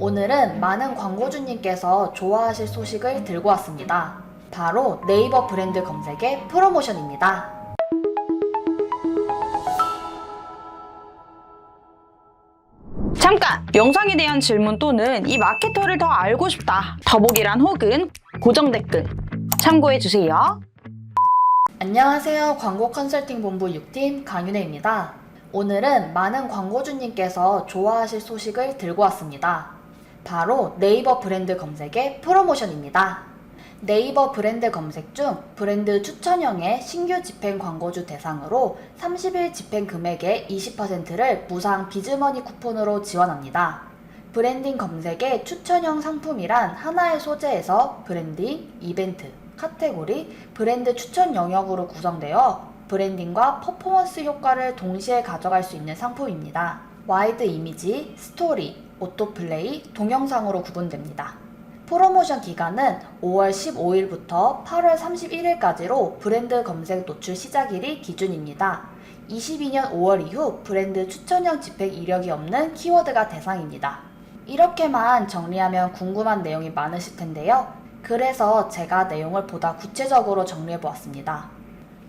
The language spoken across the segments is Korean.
오늘은 많은 광고주님께서 좋아하실 소식을 들고 왔습니다. 바로 네이버 브랜드 검색의 프로모션입니다. 잠깐! 영상에 대한 질문 또는 이 마케터를 더 알고 싶다. 더보기란 혹은 고정 댓글 참고해주세요. 안녕하세요. 광고 컨설팅 본부 6팀 강윤혜입니다. 오늘은 많은 광고주님께서 좋아하실 소식을 들고 왔습니다. 바로 네이버 브랜드 검색의 프로모션입니다. 네이버 브랜드 검색 중 브랜드 추천형의 신규 집행 광고주 대상으로 30일 집행 금액의 20%를 무상 비즈머니 쿠폰으로 지원합니다. 브랜딩 검색의 추천형 상품이란 하나의 소재에서 브랜딩, 이벤트, 카테고리, 브랜드 추천 영역으로 구성되어 브랜딩과 퍼포먼스 효과를 동시에 가져갈 수 있는 상품입니다. 와이드 이미지, 스토리, 오토플레이, 동영상으로 구분됩니다. 프로모션 기간은 5월 15일부터 8월 31일까지로 브랜드 검색 노출 시작일이 기준입니다. 22년 5월 이후 브랜드 추천형 집행 이력이 없는 키워드가 대상입니다. 이렇게만 정리하면 궁금한 내용이 많으실 텐데요. 그래서 제가 내용을 보다 구체적으로 정리해 보았습니다.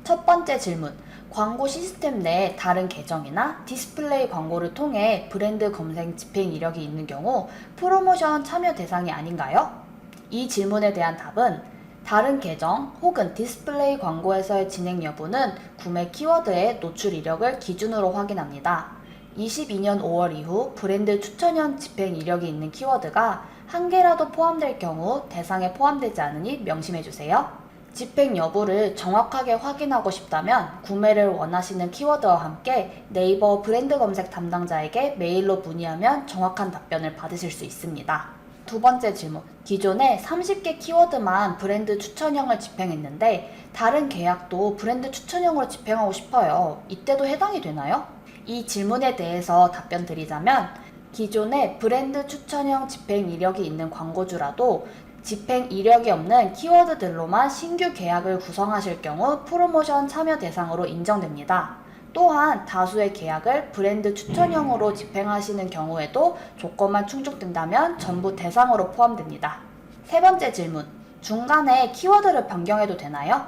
첫 번째 질문. 광고 시스템 내 다른 계정이나 디스플레이 광고를 통해 브랜드 검색 집행 이력이 있는 경우 프로모션 참여 대상이 아닌가요? 이 질문에 대한 답은 다른 계정 혹은 디스플레이 광고에서의 진행 여부는 구매 키워드의 노출 이력을 기준으로 확인합니다. 22년 5월 이후 브랜드 추천형 집행 이력이 있는 키워드가 한 개라도 포함될 경우 대상에 포함되지 않으니 명심해 주세요. 집행 여부를 정확하게 확인하고 싶다면 구매를 원하시는 키워드와 함께 네이버 브랜드 검색 담당자에게 메일로 문의하면 정확한 답변을 받으실 수 있습니다. 두 번째 질문. 기존에 30개 키워드만 브랜드 추천형을 집행했는데 다른 계약도 브랜드 추천형으로 집행하고 싶어요. 이때도 해당이 되나요? 이 질문에 대해서 답변 드리자면 기존에 브랜드 추천형 집행 이력이 있는 광고주라도 집행 이력이 없는 키워드들로만 신규 계약을 구성하실 경우 프로모션 참여 대상으로 인정됩니다. 또한 다수의 계약을 브랜드 추천형으로 집행하시는 경우에도 조건만 충족된다면 전부 대상으로 포함됩니다. 세 번째 질문. 중간에 키워드를 변경해도 되나요?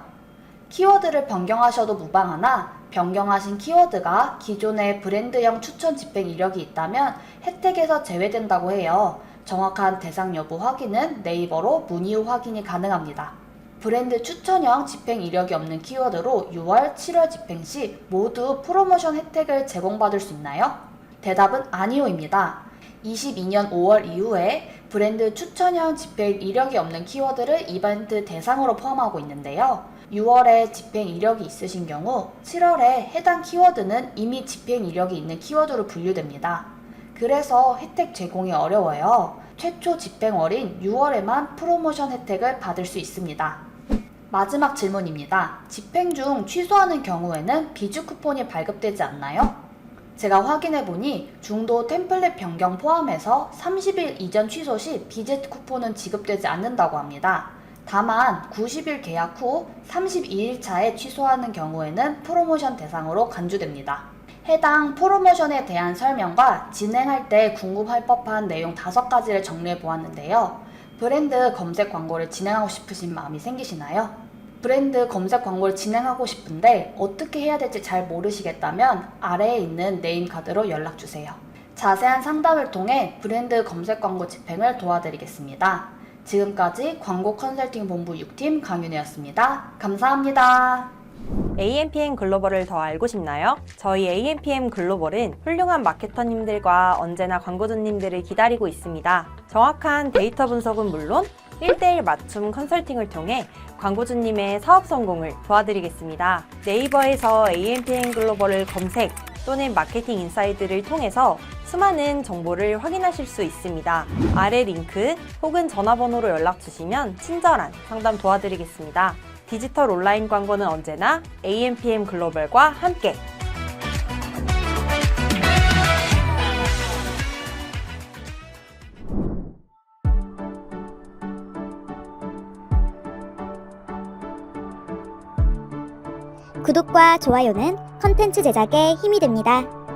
키워드를 변경하셔도 무방하나 변경하신 키워드가 기존의 브랜드형 추천 집행 이력이 있다면 혜택에서 제외된다고 해요. 정확한 대상 여부 확인은 네이버로 문의 후 확인이 가능합니다. 브랜드 추천형 집행 이력이 없는 키워드로 6월, 7월 집행 시 모두 프로모션 혜택을 제공받을 수 있나요? 대답은 아니오입니다. 22년 5월 이후에 브랜드 추천형 집행 이력이 없는 키워드를 이벤트 대상으로 포함하고 있는데요. 6월에 집행 이력이 있으신 경우 7월에 해당 키워드는 이미 집행 이력이 있는 키워드로 분류됩니다. 그래서 혜택 제공이 어려워요. 최초 집행월인 6월에만 프로모션 혜택을 받을 수 있습니다. 마지막 질문입니다. 집행 중 취소하는 경우에는 비주 쿠폰이 발급되지 않나요? 제가 확인해 보니 중도 템플릿 변경 포함해서 30일 이전 취소 시 비제 쿠폰은 지급되지 않는다고 합니다. 다만 90일 계약 후 32일 차에 취소하는 경우에는 프로모션 대상으로 간주됩니다. 해당 프로모션에 대한 설명과 진행할 때 궁금할 법한 내용 5가지를 정리해 보았는데요. 브랜드 검색 광고를 진행하고 싶으신 마음이 생기시나요? 브랜드 검색 광고를 진행하고 싶은데 어떻게 해야 될지 잘 모르시겠다면 아래에 있는 네임 카드로 연락 주세요. 자세한 상담을 통해 브랜드 검색 광고 집행을 도와드리겠습니다. 지금까지 광고 컨설팅 본부 6팀 강윤혜였습니다. 감사합니다. AMPM 글로벌을 더 알고 싶나요? 저희 AMPM 글로벌은 훌륭한 마케터님들과 언제나 광고주님들을 기다리고 있습니다. 정확한 데이터 분석은 물론 1대1 맞춤 컨설팅을 통해 광고주님의 사업 성공을 도와드리겠습니다. 네이버에서 AMPM 글로벌을 검색 또는 마케팅 인사이드를 통해서 수많은 정보를 확인하실 수 있습니다. 아래 링크 혹은 전화번호로 연락 주시면 친절한 상담 도와드리겠습니다. 디지털 온라인 광고는 언제나 AMPM 글로벌과 함께 구독과 좋아요는 컨텐츠 제작에 힘이 됩니다.